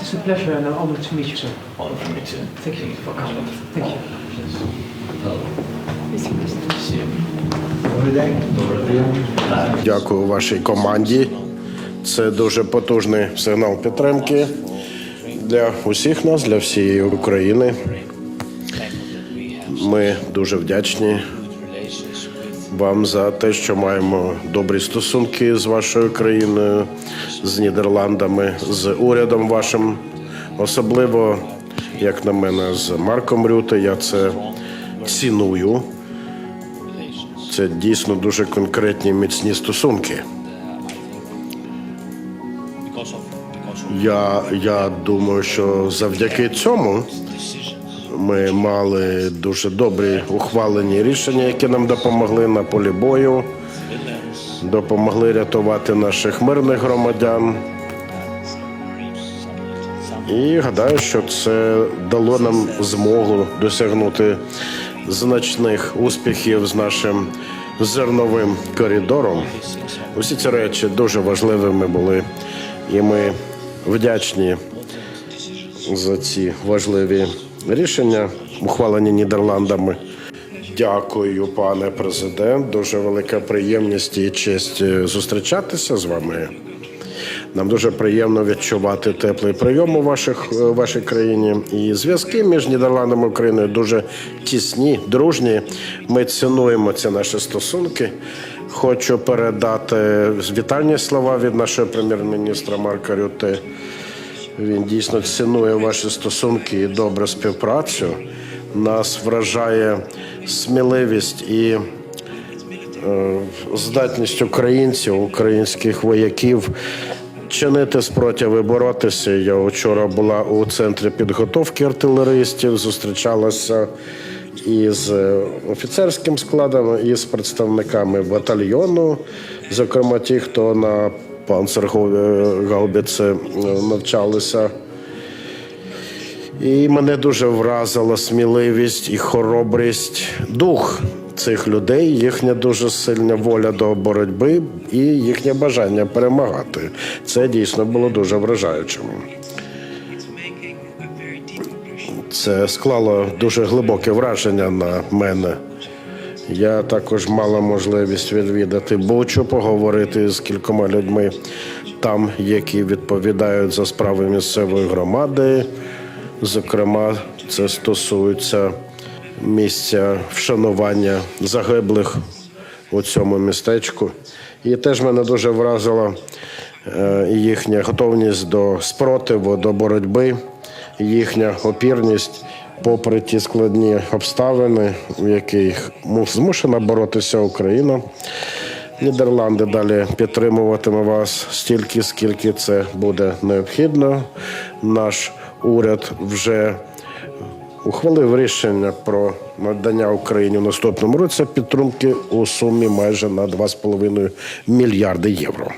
It's a pleasure and an honor to meet you, sir. Honor for me too. Thank you for coming. Thank you. Дякую вашій команді. Це дуже потужний сигнал підтримки для усіх нас, для всієї України. Ми дуже вдячні вам за те, що маємо добрі стосунки з вашою країною, з Нідерландами, з урядом вашим, особливо, як на мене, з Марком Рюте. Я це ціную. Це дійсно дуже конкретні міцні стосунки. Я, я думаю, що завдяки цьому ми мали дуже добрі ухвалені рішення, які нам допомогли на полі бою, допомогли рятувати наших мирних громадян. І гадаю, що це дало нам змогу досягнути значних успіхів з нашим зерновим коридором. Усі ці речі дуже важливими були, і ми вдячні за ці важливі рішення, ухвалені Нідерландами. Дякую, пане президент. Дуже велика приємність і честь е, зустрічатися з вами. Нам дуже приємно відчувати теплий прийом у ваших у вашій країні. І зв'язки між Нідерландами і Україною дуже тісні, дружні. Ми цінуємо ці наші стосунки. Хочу передати вітальні слова від нашого прем'єр-міністра Марка Рюте. Він дійсно цінує ваші стосунки і добру співпрацю. Нас вражає сміливість і е, здатність українців, українських вояків чинити спротив і боротися. Я вчора була у центрі підготовки артилеристів, зустрічалася із е, офіцерським складом, і з представниками батальйону, зокрема ті, хто на панцергаубіці навчалися. І мене дуже вразила сміливість і хоробрість, дух цих людей, їхня дуже сильна воля до боротьби і їхнє бажання перемагати. Це дійсно було дуже вражаючим. Це склало дуже глибоке враження на мене. Я також мала можливість відвідати Бучу, поговорити з кількома людьми там, які відповідають за справи місцевої громади. Зокрема, це стосується місця вшанування загиблих у цьому містечку. І теж мене дуже вразила е, їхня готовність до спротиву, до боротьби, їхня опірність, попри ті складні обставини, в яких му- змушена боротися Україна. Нідерланди далі підтримуватиме вас стільки, скільки це буде необхідно. Наш уряд вже ухвалив рішення про надання Україні в наступному році підтримки у сумі майже на 2,5 мільярди євро.